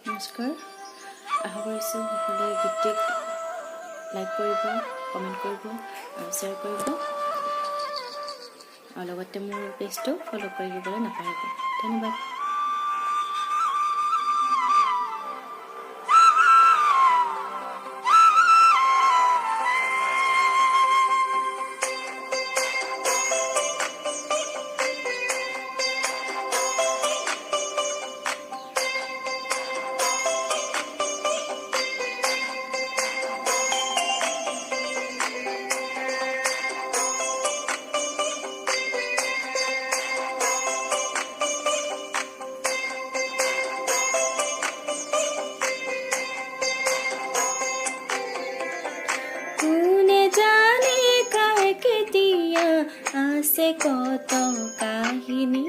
নমস্কাৰ। আশা কৰিছোঁ সকলোৱে গীতটিক লাইক কৰিব কমেণ্ট কৰিব আৰু শ্বেয়াৰ কৰিব। আৰু লগতে মোৰ পেজটো ফ'ল' কৰি দিবলৈ নাপাহৰিব। ধন্যবাদ। আছে কত কাহিনী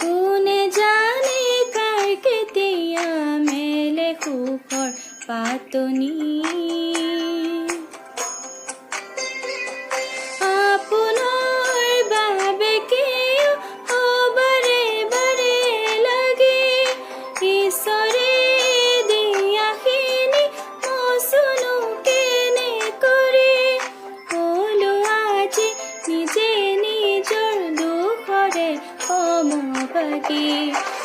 কোনে জানে কার কেতিয়া মেলে সুখৰ পাতনি की